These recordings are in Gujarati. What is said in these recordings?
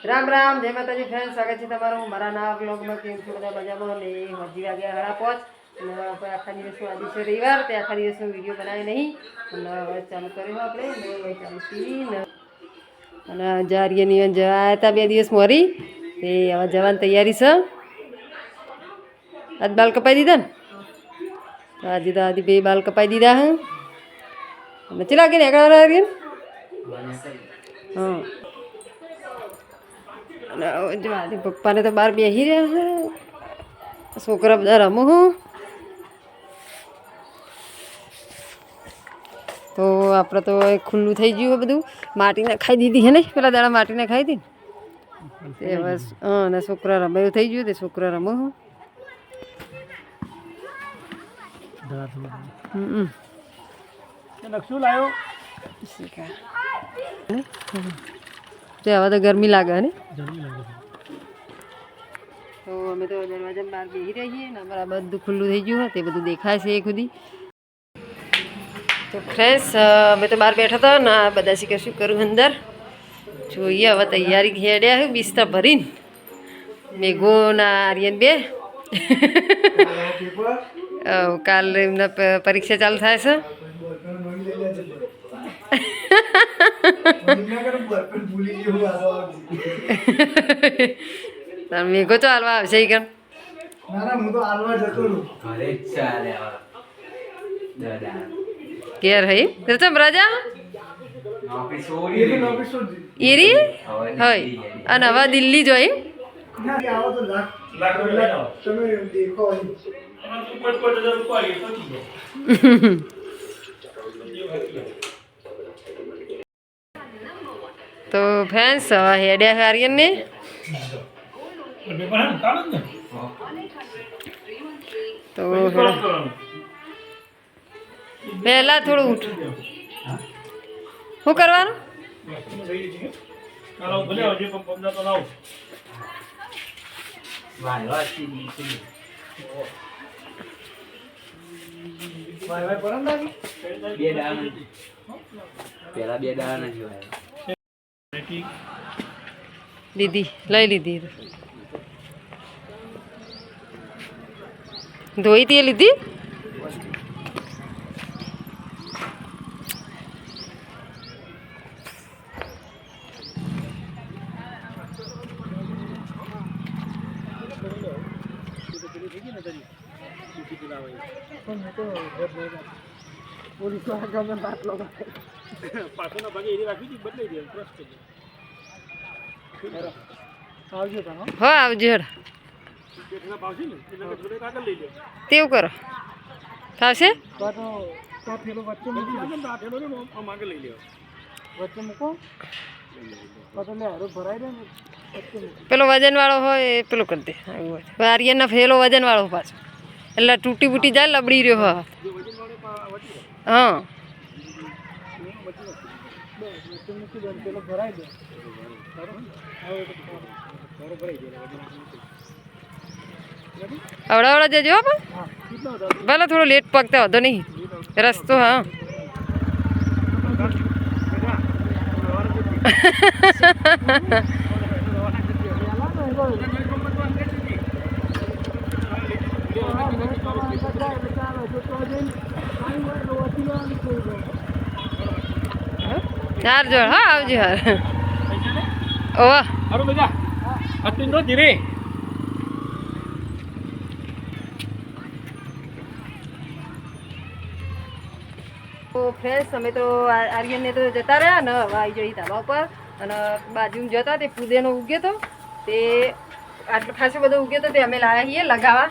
રામ રામ જય માતાજી ફ્રેન્ડ સ્વાગત છે તમારું મારા નવા બ્લોગમાં કેમ છો બધા મજામાં? ને હજી વાગ્યા હડા પહોંચ અને આખા દિવસ આજે છે રવિવાર તે આખા દિવસનો વીડિયો બનાવે નહીં. અને હવે ચાલુ કર્યો આપણે ને ચાલુ ને અને જારીએની જવા હતા બે દિવસ મોરી. તે હવે જવાની તૈયારી છે. આજ બાલ કપાઈ દીધા ને? આજે તો આજે બે બાલ કપાઈ દીધા હે અને ચલા કે નીકળવાના આર્યન? હા જો પપ્પાને તો બહાર બેસી રહ્યા છે. છોકરા બધા રમો હું. તો આપણે તો ખુલ્લું થઈ ગયું બધું. માટીને ખાઈ દીધી હે ને? પેલા દાડા માટીને ખાઈ હતી ને? તે બસ અને છોકરા રમે એવું થઈ ગયું તે છોકરા રમો નકશું લાવ્યો તે હવે તો ગરમી લાગે ને? તો અમે તો દરવાજા બહાર બેસી રહીએ છીએ ને અમારા બધું ખુલ્લું થઈ ગયું હોય તે બધું દેખાય છે એ ખુદી તો ફ્રેન્ડ્સ અમે તો બહાર બેઠા હતા ને આ બધા શીખે શું કરું અંદર. જોઈએ હવે તૈયારી ખેડ્યા છે બિસ્તર ભરીને. મેઘો ના આર્યન બે. કાલ એમના પરીક્ષા ચાલુ થાય છે. તાર મેઘો તો હાલવા આવશે. દાદા. ઘેર હઈ? પ્રથમ રાજા? એરી હોય અને હવે દિલ્હી જોઈ? તો ફેન્સ હવે હેડ્યા આર્યન ને તો થોડો પહેલા થોડું ઉઠ શું કરવાનું. પેલા બે દાડા નથી. લીધી લઈ લીધી. ધોઈ તે લીધી? પાછળના ભાગે એરી રાખી હતી બદલાઈ દે ટ્રસ્ટ આવજો હો, આવજો તેવું કરો. મૂકો પેલો વજન વાળો હોય એ પેલું કરી દે. આર્યનનો ફેલો વજન વાળો પાછો. એટલે તૂટી બૂટી જાય લબડી રહ્યો હા. મૂકી દો પેલો ભરાઈ દો અવડાવડા જજો હો પણ ભલે થોડો લેટ પગતા હતો નહીં રસ્તો હા ચાર જોડ હા આવજો હાર ઓહ હારું બેજા અતિન નો ધીરે તો ફ્રેન્ડ્સ અમે તો આ- આર્યનને તો જતા રહ્યા ને હવે આવી જઈ ધાબા ઉપર. અને બાજુમાં જતા તે પુદેનો ઉગ્યો તો. તે આટલો ખાસો બધો ઉગ્યો તો તે અમે લાવ્યા છીએ લગાવવા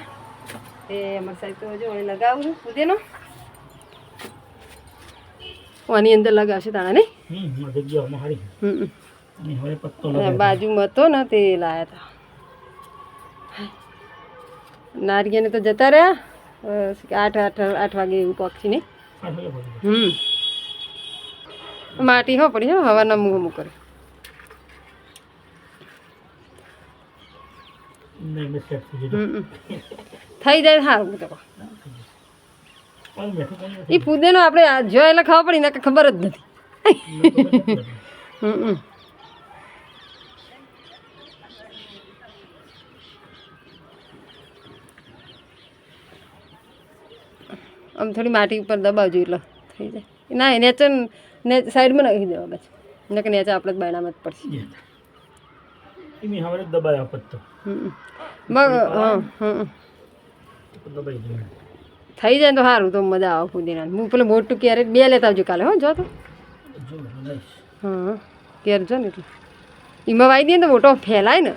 તે અમારી સાહેબ તો જો અહીં લગાવું પુદેનો આની અંદર લગાવશે તાણા નહીં? હમ જગ્યા મારી હમ અને હવે પત્તો અને બાજુમાં હતો ને તે લાવ્યા હતા નારિયાને તો જતા રહ્યા. આઠ આઠ આઠ વાગે એવું પક્ષી ને હમ. માટી હો પડી હો હવાના નમું હમું કરે. થઈ જાય સારું તો એ પુદેનો આપણે જો એટલે ખબર પડી ને ખબર જ નથી. આમ થોડી માટી ઉપર દબાવજો એટલે થઈ જાય. ના એ નેચર ને સાઈડમાં નાખી દેવા પછી ને કે નેચર આપણે જ બાયણામાં જ પડશે. એમી હવે દબાય આપત તો. મગ હા દબાઈ દેવા થઈ જાય ને તો સારું તો મજા આવે ફુદીના હું પેલું મોટું ક્યારેક બે લેતા આવજો કાલે હો જો તો. હા કેર જો ને એટલે. એમાં વાઈ દઈએ ને તો મોટો ફેલાય ને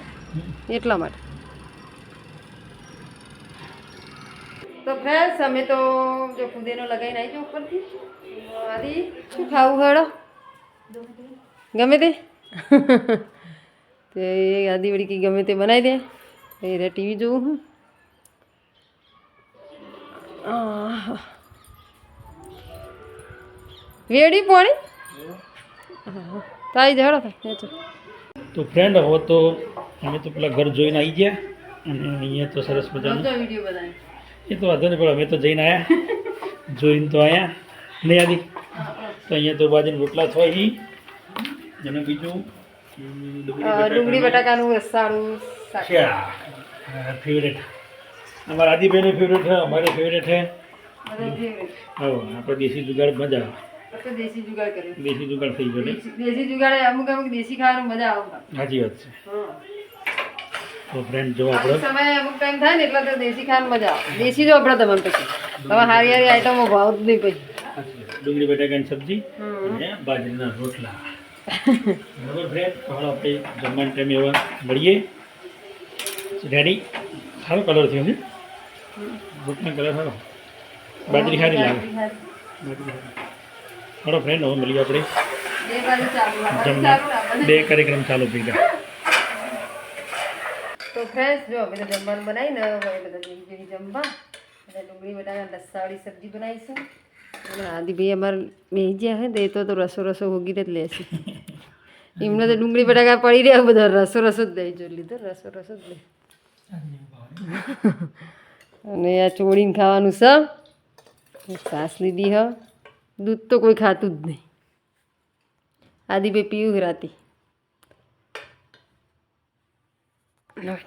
એટલા માટે. તો ફ્રેન્ડ્સ અમે તો જો ફુદેનો લગાવીને આવી જાઉં ઉપરથી. મારી શું ખાવું હળો ગમે તે. તે આદિવાળી કે ગમે તે બનાવી દે. એ ટીવી જોઉં હું. વેડી પોણી? તાઈ જડો થાય તો ફ્રેન્ડ હવે તો અમે તો પેલા ઘર જોઈને આવી ગયા અને અહીંયા તો સરસ મજાનું. એ તો વાંધો નહીં પણ અમે તો જઈને આવ્યા જોઈને તો આવ્યા નહીં આદી તો અહીંયા તો બાજુના રોટલા થાય. અહીં અને બીજું? ડુંગળી બટાકાનું રસાળું ફેવરેટ અમારા આદિભાઈનું ફેવરેટ છે અમારે ફેવરેટ છે. હા આપણે દેશી જુગાડ મજા આવે. દેશી જુગાડ કર્યું દેશી જુગાડ થઈ ગયો દેશી જુગાડે અમુક અમુક દેશી ખાવાનું મજા આવે સાચી વાત છે. તો ફ્રેન્ડ જો આપણે સમય અમુક ટાઈમ થાય ને એટલે તો દેશી ખાવાનું મજા આવે. દેશી જો આપણે તમને પછી. હવે હારી હારી આઈટમો ભાવ જ નહીં પછી. ડુંગળી બટાકાની સબ્જી અને બાજરીના રોટલા. બરાબર ફ્રેન્ડ હવે આપણે જમવાના ટાઈમે એવા મળીએ. રેડી સારો કલર થયો છે રોટના કલર હારો બાજરી હારી. લાગે હારો. ફ્રેન્ડ હવે મળીએ આપણે. બે. જમવા. કાર્યક્રમ ચાલુ ભેગા તો ફ્રેન્ડ્સ જો બધા જમવાનું બનાવીને હવે બધા જેવી જેવી જમવા. બધા ડુંગળી બટાકા લસ્સાવાળી સબ્જી બનાવીશું. અને આદિભાઈ અમારે મેં જ્યાં હોય ને તો એ તો રસો રસો હોગીને જ લેશે એમને તો ડુંગળી બટાકા પડી રહ્યા બધા રસો રસો જ દઈ જો લીધો રસો રસો જ લે. અને આ ચોળીને ખાવાનું છે. સાસ લીધી હ. દૂધ તો કોઈ ખાતું જ નહીં. આદિભાઈ પીવું રાતી.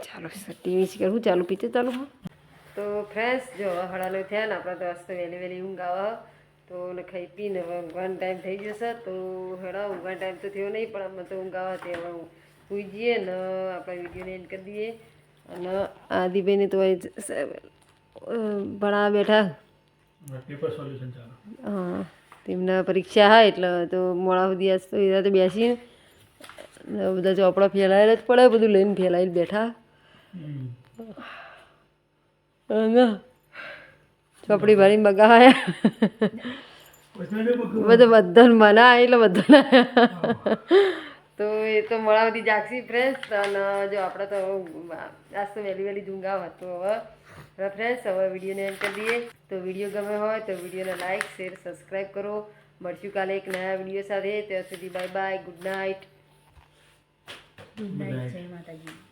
ચાલો ટીવી છે કરવું ચાલુ પીતે ચાલુ હા? તો ફ્રેશ જો હળાલો થયા ને આપણા તો આજ વહેલી વહેલી ઊંઘ આવે. તો ખાઈ પીને હવે ઊંઘવાનો ટાઈમ થઈ જશે તો હેડા ઊંઘવાનો ટાઈમ તો થયો નહીં, પણ અમે તો ઊંઘ આવે તે હવે સૂઈ જઈએ ને આપણા વિડીયોને એન્ડ કરી દઈએ. અને આદિભાઈને તો ભણાવવા બેઠા. પેપર સોલ્યુશન ચાલુ. હા તેમના પરીક્ષા હા એટલે તો મોડા સુધી આજ તો એ બેસીને બધા ચોપડા ફેલાયેલા જ પડે બધું લઈને ફેલાઈને બેઠા. ચોપડી ભરીને બગાવાયા. બધા બધાને મના એટલે બધાને. તો એ તો બધી જાગશી ફ્રેશ અને જો આપણે તો આજ તો વહેલી વહેલી ઊંઘાવ હતું હવે ફ્રેન્ડ્સ હવે વિડીયોને એન્ડ કરી દઈએ. તો વીડિયો ગમે હોય તો વિડીયોને લાઇક શેર સબસ્ક્રાઈબ કરો. મળશું કાલે એક નયા વીડિયો સાથે. ત્યાં સુધી bye bye good night good night જય night.